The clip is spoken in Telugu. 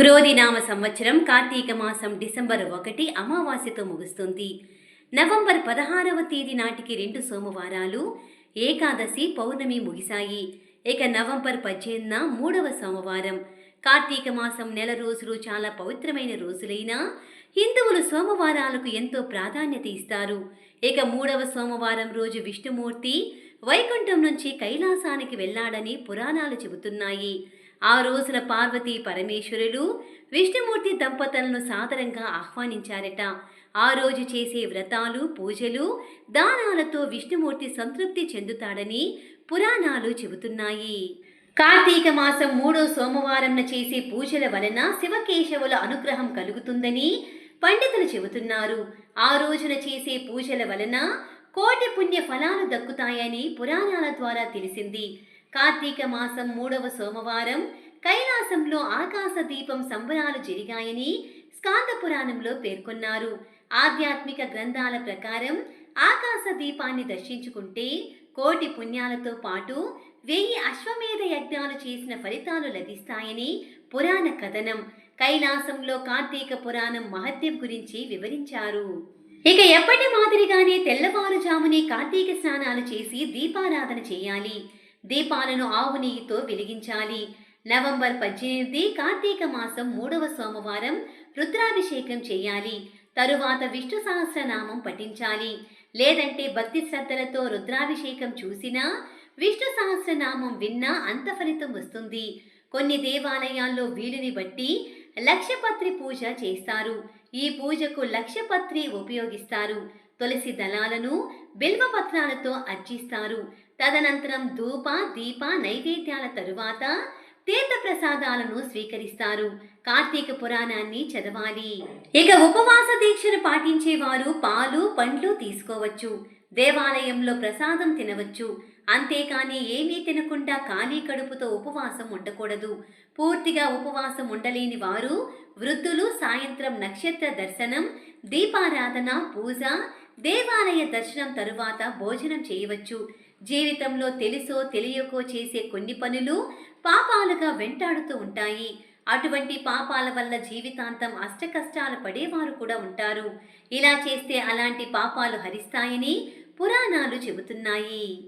క్రోధినామ సంవత్సరం కార్తీక మాసం డిసెంబర్ ఒకటి అమావాస్యతో ముగుస్తుంది. నవంబర్ పదహారవ తేదీ నాటికి రెండు సోమవారాలు ఏకాదశి పౌర్ణమి ముగిశాయి. ఇక నవంబర్ పద్దెనిమిదిన మూడవ సోమవారం. కార్తీక మాసం నెల రోజులు చాలా పవిత్రమైన రోజులైనా హిందువులు సోమవారాలకు ఎంతో ప్రాధాన్యత ఇస్తారు. ఇక మూడవ సోమవారం రోజు విష్ణుమూర్తి వైకుంఠం నుంచి కైలాసానికి వెళ్ళాడని పురాణాలు చెబుతున్నాయి. ఆ రోజున పార్వతీ పరమేశ్వరులు విష్ణుమూర్తి దంపతులను సాదరంగా ఆహ్వానించారట. ఆ రోజు చేసే వ్రతాలు పూజలు దానాలతో విష్ణుమూర్తి సంతృప్తి చెందుతాడని పురాణాలు చెబుతున్నాయి. కార్తీక మాసం మూడో సోమవారంన చేసే పూజల వలన శివకేశవుల అనుగ్రహం కలుగుతుందని పండితులు చెబుతున్నారు. ఆ రోజున చేసే పూజల వలన కోటి పుణ్య ఫలాలు దక్కుతాయని పురాణాల ద్వారా తెలిసింది. కార్తీక మాసం మూడవ సోమవారం కైలాసంలో ఆకాశ దీపం సంబరాలు జరిగాయని స్కాంద పురాణంలో పేర్కొన్నారు. ఆధ్యాత్మిక గ్రంథాల ప్రకారం ఆకాశ దీపాన్ని దర్శించుకుంటే కోటి పుణ్యాలతో పాటు వెయ్యి అశ్వమేధ యజ్ఞాలు చేసిన ఫలితాలు లభిస్తాయని పురాణ కథనం. కైలాసంలో కార్తీక పురాణం మహత్యం గురించి వివరించారు. ఇక ఎప్పటి మాదిరిగానే తెల్లవారుజామునే కార్తీక స్నానాలు చేసి దీపారాధన చేయాలి. దీపాలను ఆవు నెయ్యితో వెలిగించాలి. నవంబర్ పద్దెనిమిది కార్తీక మాసం మూడవ సోమవారం రుద్రాభిషేకం చేయాలి. తరువాత విష్ణు సహస్రనామం పఠించాలి. లేదంటే భక్తి శ్రద్ధలతో రుద్రాభిషేకం చూసినా విష్ణు సహస్రనామం విన్నా అంత ఫలితం వస్తుంది. కొన్ని దేవాలయాల్లో వీలుని బట్టి లక్షపత్రి పూజ చేస్తారు. ఈ పూజకు లక్షపత్రి ఉపయోగిస్తారు. తులసి దళాలను బిల్వపత్రాలతో అర్చిస్తారు. తదనంతరం ధూప దీప నైవేద్యాల తరువాత తీర్థ ప్రసాదాలను స్వీకరిస్తారు. కార్తీక పురాణాన్ని చదవాలి. ఇక ఉపవాస దీక్షను పాటించే వారు పాలు పండ్లు తీసుకోవచ్చు. దేవాలయంలో ప్రసాదం తినవచ్చు. అంతేకాని ఏమీ తినకుండా ఖాళీ కడుపుతో ఉపవాసం ఉండకూడదు. పూర్తిగా ఉపవాసం ఉండలేని వారు వృద్ధులు సాయంత్రం నక్షత్ర దర్శనం దీపారాధన పూజ దేవాలయ దర్శనం తరువాత భోజనం చేయవచ్చు. జీవితంలో తెలుసో తెలియకో చేసే కొన్ని పనులు పాపాలుగా వెంటాడుతూ ఉంటాయి. అటువంటి పాపాల వల్ల జీవితాంతం అష్టకష్టాలు పడేవారు కూడా ఉంటారు. ఇలా చేస్తే అలాంటి పాపాలు హరిస్తాయని పురాణాలు చెబుతున్నాయి.